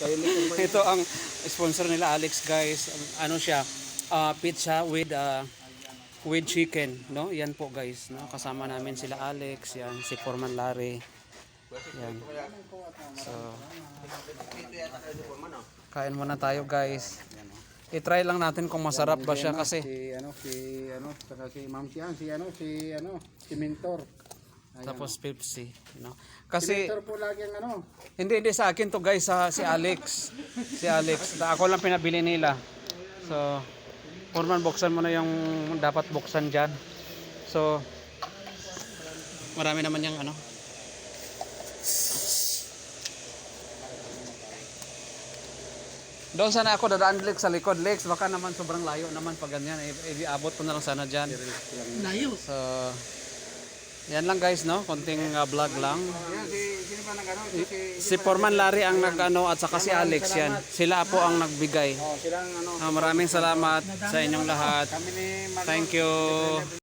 Ito ang sponsor nila Alex guys. Ano siya? ah, pizza with ah, with chicken, no? Yan po guys, no? Kasama namin sila Alex, yan si Foreman Larry. Yan. So Kain muna tayo guys. I-try lang natin kung masarap ba siya kasi Si ano, si ano, si Ma'am si ano, si ano, si Mentor. Ayan. tapos Pepsi, no? Kasi Mentor po lagi ang ano. Hindi, hindi sa akin to guys, sa si Alex. Si Alex. Da- Ako lang pinabili nila. So, Foreman, buksan mo na yung dapat buksan dyan. So, marami naman yung ano. Doon sana ako dadaan Lex sa likod Lex baka naman sobrang layo naman pag ganyan I- iabot ko na lang sana diyan. Layo. So yan lang guys no, konting uh, vlog lang. Si, Foreman Larry ang nagano at saka si Alex yan. Sila po ang nagbigay. oh, ano, Ah, maraming salamat sa inyong lahat. Thank you.